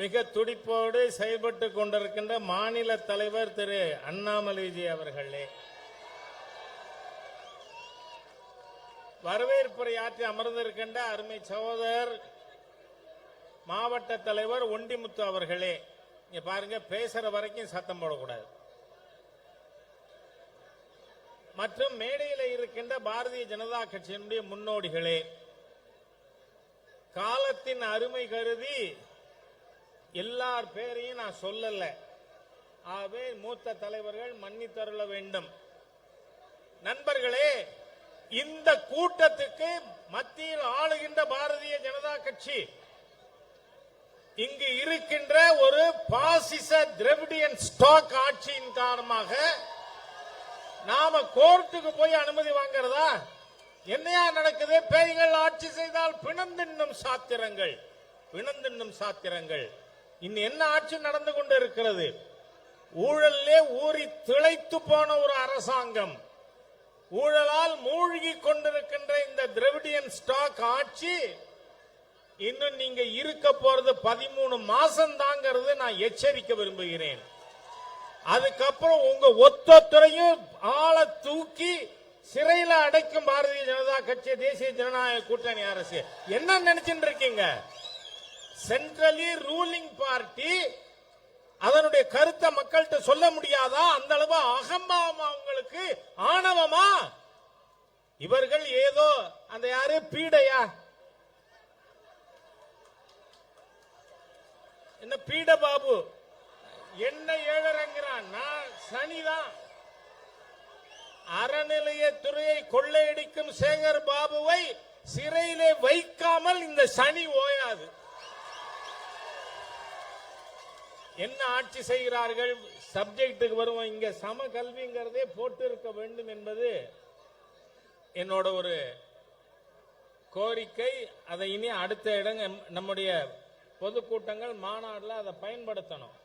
மிக துடிப்போடு செயல்பட்டு கொண்டிருக்கின்ற மாநில தலைவர் திரு அண்ணாமலைஜி அவர்களே. வரவேற்புரை ஆற்றி அமர்ந்திருக்கின்ற அருமை சகோதரர் மாவட்ட தலைவர் ஒண்டிமுத்து அவர்களே இங்க பாருங்க பேசுற வரைக்கும் சத்தம் போடக்கூடாது. மற்றும் மேடையில் இருக்கின்ற பாரதிய ஜனதா கட்சியினுடைய முன்னோடிகளே காலத்தின் அருமை கருதி எல்லார் பேரையும் நான் சொல்லல. ஆகவே மூத்த தலைவர்கள் மன்னித்தருள வேண்டும். நண்பர்களே இந்த கூட்டத்துக்கு மத்தியில் ஆளுகின்ற பாரதிய ஜனதா கட்சி இங்கு இருக்கின்ற ஒரு பாசிச திரவிடியன் ஸ்டாக் ஆட்சியின் காரணமாக நாம கோர்ட்டுக்கு போய் அனுமதி வாங்கறதா? என்னையா நடக்குது? பேய்கள் ஆட்சி செய்தால் பிணந்தின்னும் சாத்திரங்கள். பிணந்தின்னும் சாத்திரங்கள். இன்னும் என்ன ஆட்சி நடந்து கொண்டு இருக்கிறது ஊழல்லே ஊறி திளைத்து போன ஒரு அரசாங்கம். ஊழலால் மூழ்கி கொண்டிருக்கின்ற இந்த திரவிடியன் ஸ்டாக் ஆட்சி இன்னும் நீங்க இருக்க போறது பதிமூணு மாசம் தாங்கிறது நான் எச்சரிக்க விரும்புகிறேன். அதுக்கப்புறம் உங்க ஒத்தொத்தரையும் ஆளை தூக்கி சிறையில அடைக்கும் பாரதிய ஜனதா கட்சி தேசிய ஜனநாயக கூட்டணி அரசு. என்ன நினைச்சுட்டு இருக்கீங்க? சென்ட்ரலி ரூலிங் பார்ட்டி அதனுடைய கருத்தை மக்கள்கிட்ட சொல்ல முடியாதா? அந்த அளவு அகம்பாவமா உங்களுக்கு? ஆணவமா? இவர்கள் ஏதோ அந்த யாரு? பீடையா? என்ன பீட பாபு? என்ன ஏழறங்கிறான். நான் சனிதான். அறநிலையத்துறையை கொள்ளையடிக்கும் சேகர் பாபுவை சிறையிலே வைக்காமல் இந்த சனி ஓயாது. என்ன ஆட்சி செய்கிறார்கள்? சப்ஜெக்டுக்கு வருவோம். இங்க சம கல்விங்கிறதே போட்டு இருக்க வேண்டும் என்பது என்னோட ஒரு கோரிக்கை. அதை இனி அடுத்த இடங்க நம்முடைய பொதுக்கூட்டங்கள் மாநாடுல அதை பயன்படுத்தணும்.